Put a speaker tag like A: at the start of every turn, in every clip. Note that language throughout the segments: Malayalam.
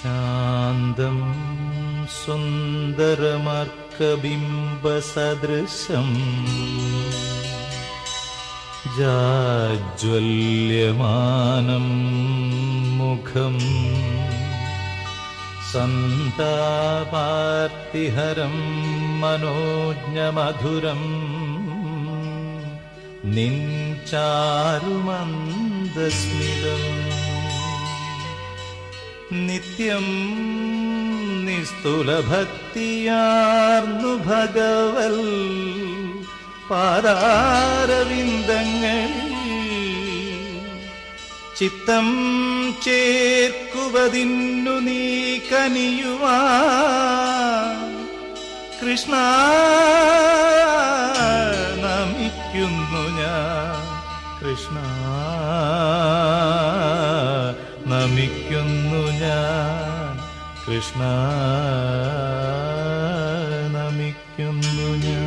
A: ശാന്തം സുന്ദരമർക്കബിംബസദൃശം ജാജ്വല്യമാനം മുഖം സന്താപാർത്തിഹരം മനോജ്ഞമധുരം നിൻചാരുമന്ദസ്മിതം നിത്യം നിസ്തുലഭക്തിയാർന്നു ഭഗവൽ പാതാരവിന്ദങ്ങളിൽ ചിത്തം ചേർക്കുവതിന്നു നീ കനിയുവാ കൃഷ്ണ നമിക്കുന്നു ഞാൻ. കൃഷ്ണ നമിക്കുന്നു ഞാൻ. കൃഷ്ണ നമിക്കുന്നു ഞാൻ.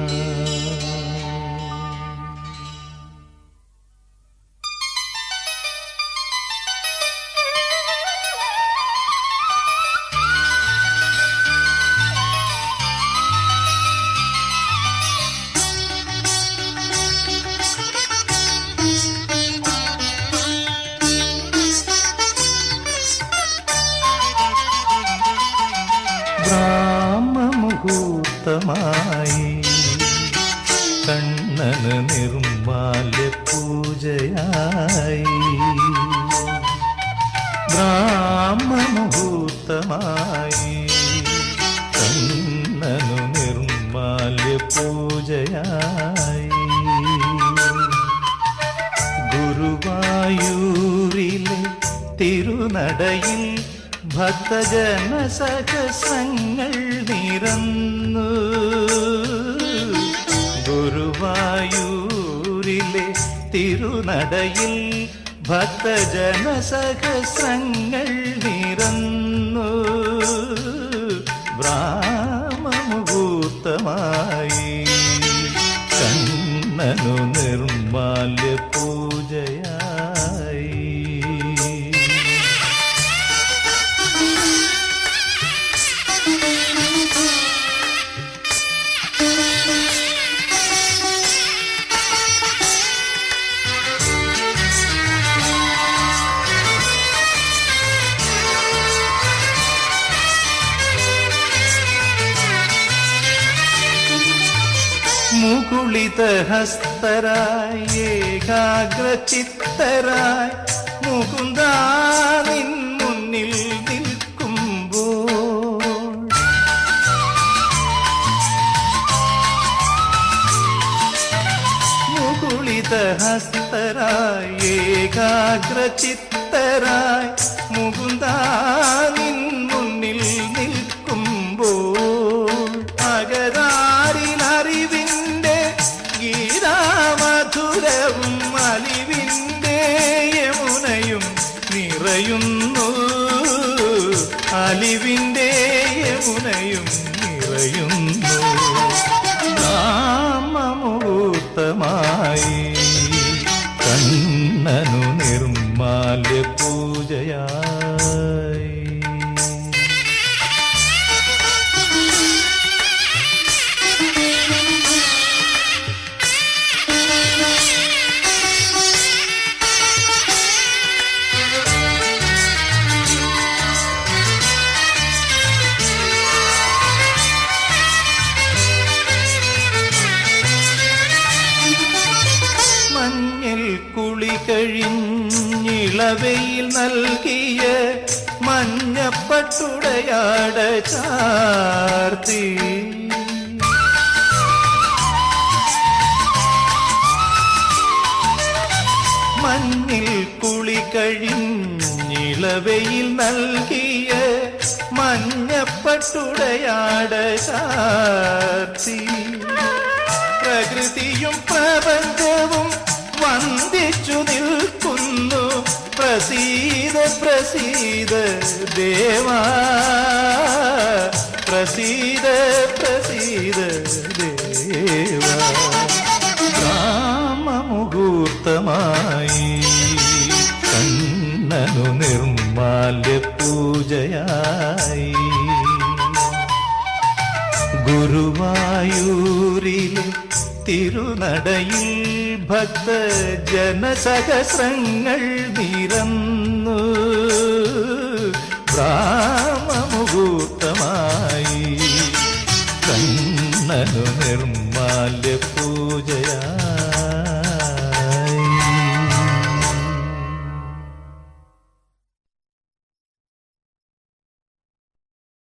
A: ബ്രാഹ്മമുഹൂർത്തമായി കണ്ണന് നിർമാല്യ പൂജയായി. ബ്രാഹ്മമുഹൂർത്തമായി കണ്ണനു നിർമാല്യ പൂജയായി. ഗുരുവായൂരിലെ തിരുനടയിൽ ഭക്തജന സഹസങ്ങൾ നിറന്നു. ഗുരുവായൂരിലെ തിരുനടയിൽ ഭക്തജന സഹസങ്ങൾ നിറന്നു. ബ്രാഹ്മമുഹൂർത്തമായി കണ്ണനു നിർമാല്യ പൂജയായി മുകുളിത ഹസ്തരായി ഏകാഗ്ര ചിത്തരായി മുകുന്ദാനിൻ മുന്നിൽ നിൽക്കുമ്പോൾ. മുകുളിത ഹസ്തരായി ഏകാഗ്ര ചിത്തരായി മുകുന്ദാനിൻ മുന്നിൽ നിറയുന്നു. അലിവിന്റെ യമുനയും നിറയുന്നു. നാമമുഹൂർത്തമായി കുളി കഴിഞ്ഞിളവയിൽ നൽകിയ മഞ്ഞപ്പട്ടുടയാട ചാർത്തി. മഞ്ഞിൽ കുളി കഴിഞ്ഞിളവയിൽ നൽകിയ മഞ്ഞപ്പട്ടുടയാട ചാർത്തി. പ്രകൃതിയും പ്രപഞ്ചവും വന്ദിച്ചു നിൽക്കുന്നു. പ്രസീത പ്രസീത ദേവ. പ്രസീത പ്രസീത ദേവാ. രാമമുഹൂർത്തമായി കണ്ണനു നിർമാല്യ പൂജയായി. ഗുരുവായൂരിലെ തിരുനടയിൽ ഭക്ത ജനസഹസ്രങ്ങൾ നിരന്നു. ബ്രാഹ്മമുഹൂർത്തമായി കണ്ണനു നിർമാല്യ പൂജയാ